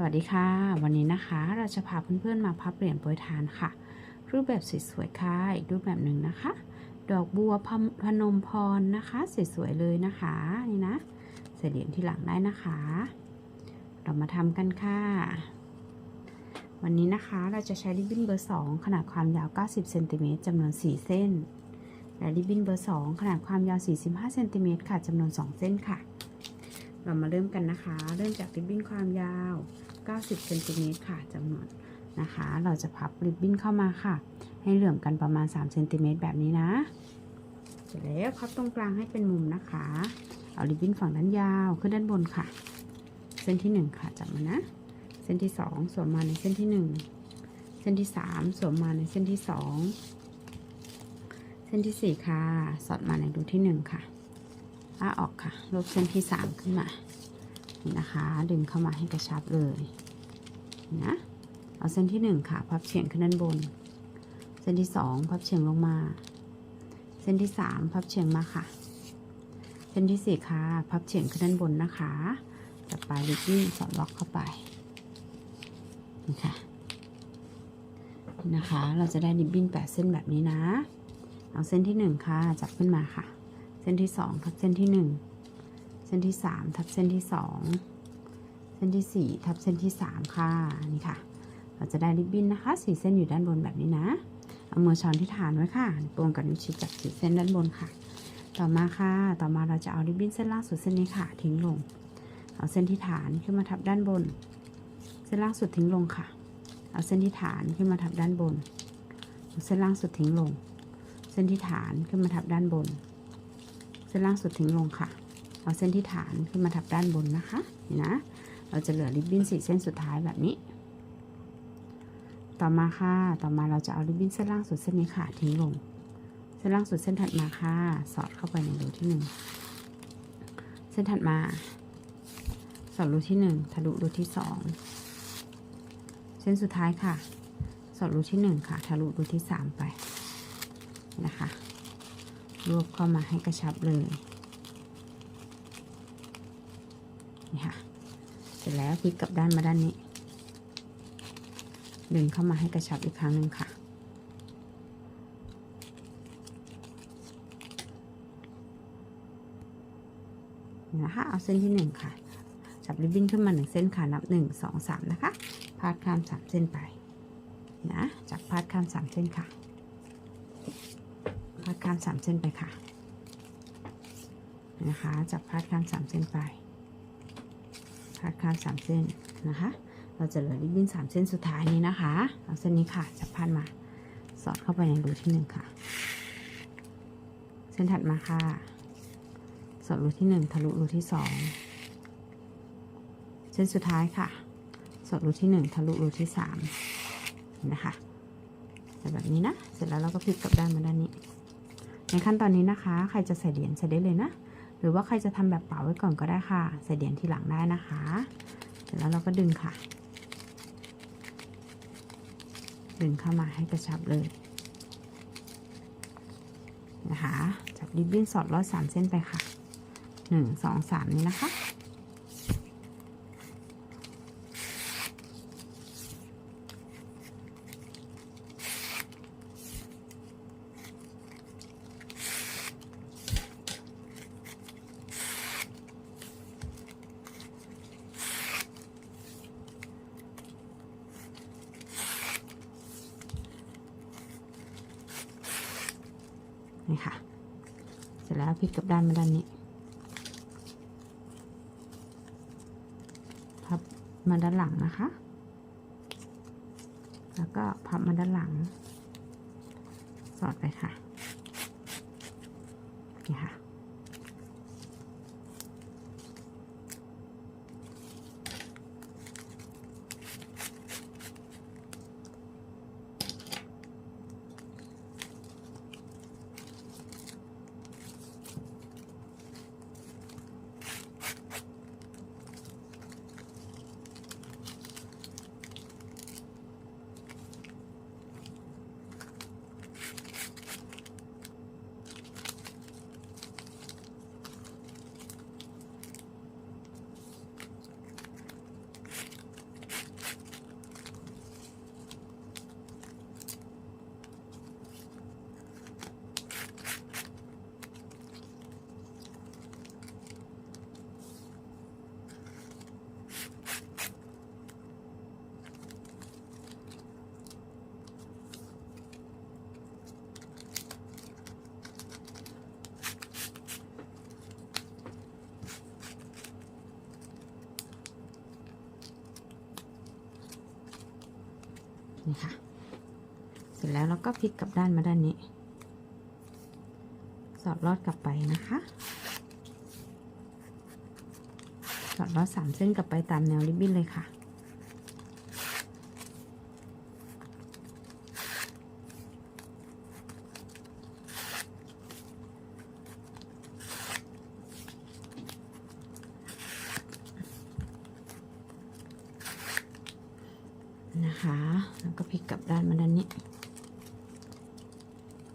สวัสดีค่ะ วันนี้นะคะเราจะพาเพื่อนๆมาพับเหรียญโปรยทานค่ะ รูปแบบสวยๆค่ะอีกรูปแบบหนึ่งนะคะ ดอกบัวพพนมพรนะคะสวยๆเลยนะคะนี่นะใส่เหรียญที่หลังได้นะคะ เรามาทำกันค่ะ วันนี้นะคะเราจะใช้ริบบิ้นเบอร์ 2 ขนาดความยาว 90เซนติเมตรจำนวน 4 เส้น และริบบิ้นเบอร์ 2 ขนาดความยาว 45เซนติเมตรค่ะจำนวน 2 เส้นค่ะ เรามาเริ่มกันนะคะ เริ่มจากริบบิ้นความยาว 90เซนติเมตรค่ะจำนวนนะคะ เราจะพับริบบิ้นเข้ามาค่ะ ให้เหลื่อมกันประมาณ3เซนติเมตรแบบนี้นะ เสร็จแล้วพับตรงกลางให้เป็นมุมนะคะ เอาริบบิ้นฝั่งด้านยาวขึ้นด้านบนค่ะ เส้นที่ 1 ค่ะจับมานะ เส้นที่ 2 สวมมาในเส้นที่ 1 เส้นที่ 3 สวมมาในเส้นที่ 2 เส้นที่ 4 ค่ะ สอดมาในรูที่ 1 ค่ะอ้าออกค่ะลบเส้นที่ 3 ขึ้นมา นี่นะคะ ดึงเข้ามาให้กระชับเลยนะเอาเส้นที่1ค่ะพับเฉียงขึ้นด้านบน เส้นที่ 2 พับเฉียงลงมา เส้นที่ 3 พับเฉียงมาค่ะ เส้นที่4ค่ะพับเฉียงขึ้นด้านบนนะคะจับปลายริบบิ้นสอดล็อกเข้าไปนี่ค่ะนี่นะคะ เราจะได้ริบบิ้น8เส้นแบบนี้นะ เอาเส้นที่ 1 ค่ะ จับขึ้นมาค่ะ เส้นที่ 2 ทับเส้นที่ 1 เส้นที่ 3 ทับเส้นที่ 2 เส้นที่ 4 ทับเส้นที่ 3 ค่ะ นี่ค่ะ เราจะได้ริบบิ้นนะคะสีเส้นอยู่ด้านบนแบบนี้นะ เอามือช้อนที่ฐานไว้ค่ะโปรงกับนิ้วชี้จับสีเส้นด้านบนค่ะ ต่อมาค่ะ ต่อมาเราจะเอาริบบิ้นเส้นล่างสุดเส้นนี้ค่ะ ทิ้งลง เอาเส้นที่ฐานขึ้นมาทับด้านบน เส้นล่างสุดทิ้งลงค่ะ เอาเส้นที่ฐานขึ้นมาทับด้านบนเอาเส้นล่างสุดทิ้งลง เส้นที่ฐานขึ้นมาทับด้านบน เส้นล่างสุดทิ้งลงค่ะ เอาเส้นที่ฐานขึ้นมาทับด้านบนนะคะนี่นะ เราจะเหลือริบบิ้นสี่เส้นสุดท้ายแบบนี้ ต่อมาค่ะ ต่อมาเราจะเอาริบบิ้นเส้นล่างสุดเส้นนี้ค่ะทิ้งลง เส้นล่างสุดเส้นถัดมาค่ะ สอดเข้าไปในรูที่หนึ่งเส้นถัดมา สอดรูที่หนึ่งทะลุรูที่สองเส้นสุดท้ายค่ะ สอดรูที่หนึ่งค่ะ ทะลุรูที่สามไปนะคะ รวบเข้ามาให้กระชับเลย นี่ค่ะ เสร็จแล้วพลิกกลับด้านมาด้านนี้ ดึงเข้ามาให้กระชับอีกครั้งหนึ่งค่ะ นะคะเอาเส้นที่หนึ่งค่ะ จับริบบิ้นขึ้นมาหนึ่งเส้นค่ะ นับหนึ่งสองสามนะคะ พาดข้ามสามเส้นไป นะ จับพาดข้ามสามเส้นค่ะ พาดข้ามสามเส้นไปค่ะ นะคะ จับพาดข้ามสามเส้นไป พาดข้ามสามเส้นนะคะ เราจะเหลือริบบิ้นสามเส้นสุดท้ายนี้นะคะเอาเส้นนี้ค่ะจับพาดมา สอดเข้าไปในรูที่หนึ่งค่ะ เส้นถัดมาค่ะ สอดรูที่หนึ่งทะลุรูที่สองเส้นสุดท้ายค่ะ สอดรูที่หนึ่งทะลุรูที่สามนะคะแบบนี้นะ เสร็จแล้วเราก็พลิกกลับด้านมาด้านนี้ ในขั้นตอนนี้นะคะ ใครจะใส่เหรียญใส่ได้เลยนะ หรือว่าใครจะทำแบบเป๋าไว้ก่อนก็ได้ค่ะ ใส่เหรียญทีหลังได้นะคะ เสร็จแล้วเราก็ดึงค่ะ ดึงเข้ามาให้กระชับเลยนะคะ จับริบบิ้นสอดรอดสามเส้นไปค่ะหนึ่งสองสามนี้นะคะ นี่ค่ะ เสร็จแล้วพลิกกลับด้านมาด้านนี้พับมาด้านหลังนะคะ แล้วก็พับมาด้านหลัง สอดไปค่ะ นี่ค่ะ นี่ค่ะ เสร็จแล้วเราก็พลิกกลับด้านมาด้านนี้ สอดลอดกลับไปนะคะ สอดลอดสามเส้นกลับไปตามแนวริบบิ้นเลยค่ะ นะคะ แล้วก็พลิกกลับ ด้านมาด้านนี้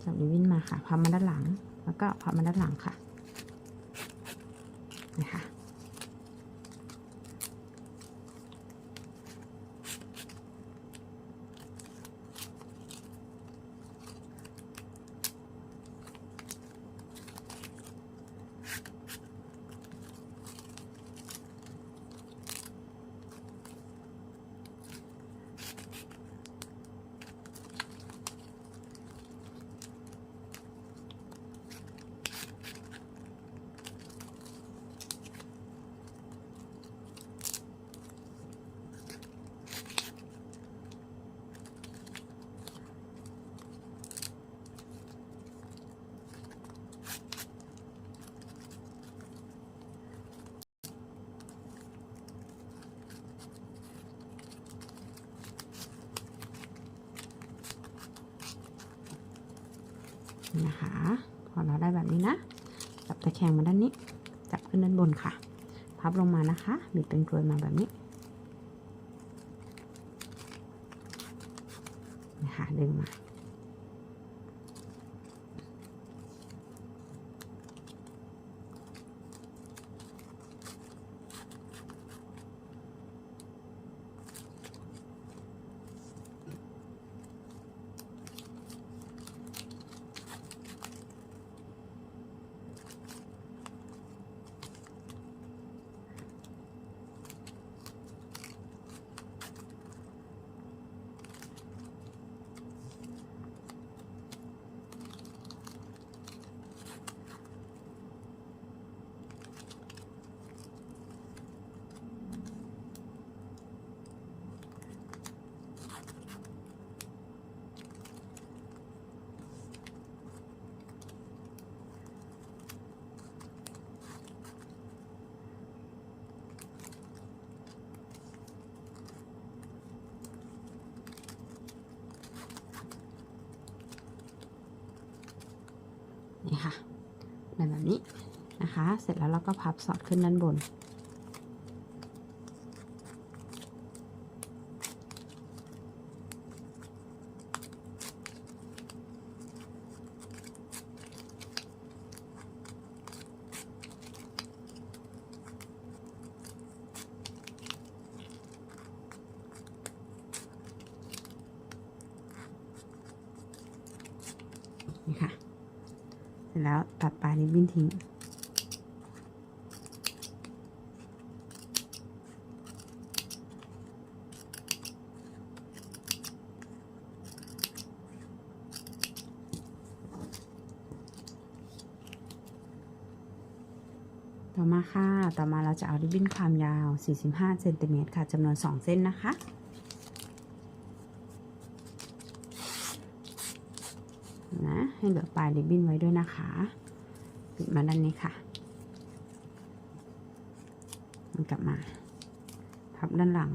จับริบบิ้นมาค่ะพับมาด้านหลัง แล้วก็พับมาด้านหลังค่ะนะคะ นะคะ พอเราได้แบบนี้นะจับตะแคงมาด้านนี้ จับขึ้นด้านบนค่ะ พับลงมานะคะบิดเป็นกลวยมาแบบนี้นะคะดึงมา นี้นะคะ เสร็จแล้วเราก็พับสอดขึ้นด้านบนค่ะ เสร็จแล้วตัดปลายริบบิ้นทิ้ง ต่อมาค่ะ ต่อมาเราจะเอาริบบิ้นความยาว 45 เซนติเมตรค่ะจำนวน 2 เส้นนะคะ นะให้เหลือปลายริบบิ้นไว้ด้วยนะคะ ปิดมาด้านนี้ค่ะ มันกลับมา พับด้านหลัง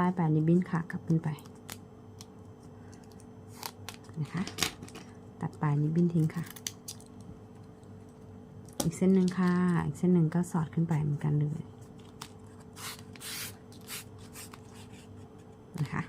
ใต้ปลายริบบิ้นค่ะกลับขึ้นไปนะคะตัดปลายนิบินทิ้งค่ะ อีกเส้นหนึ่งค่ะ อีกเส้นหนึ่งก็สอดขึ้นไปเหมือนกันเลยนะคะ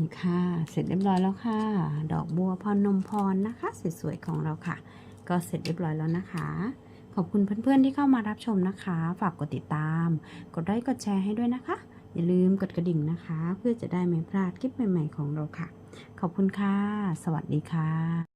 นี่ค่ะ เสร็จเรียบร้อยแล้วค่ะ ดอกบัวพรนมพรนะคะ สวยๆของเราค่ะ ก็เสร็จเรียบร้อยแล้วนะคะ ขอบคุณเพื่อนๆที่เข้ามารับชมนะคะ ฝากกดติดตาม กดไลค์กดแชร์ให้ด้วยนะคะ อย่าลืมกดกระดิ่งนะคะ เพื่อจะได้ไม่พลาดคลิปใหม่ ๆ ของเราค่ะ ขอบคุณค่ะ สวัสดีค่ะ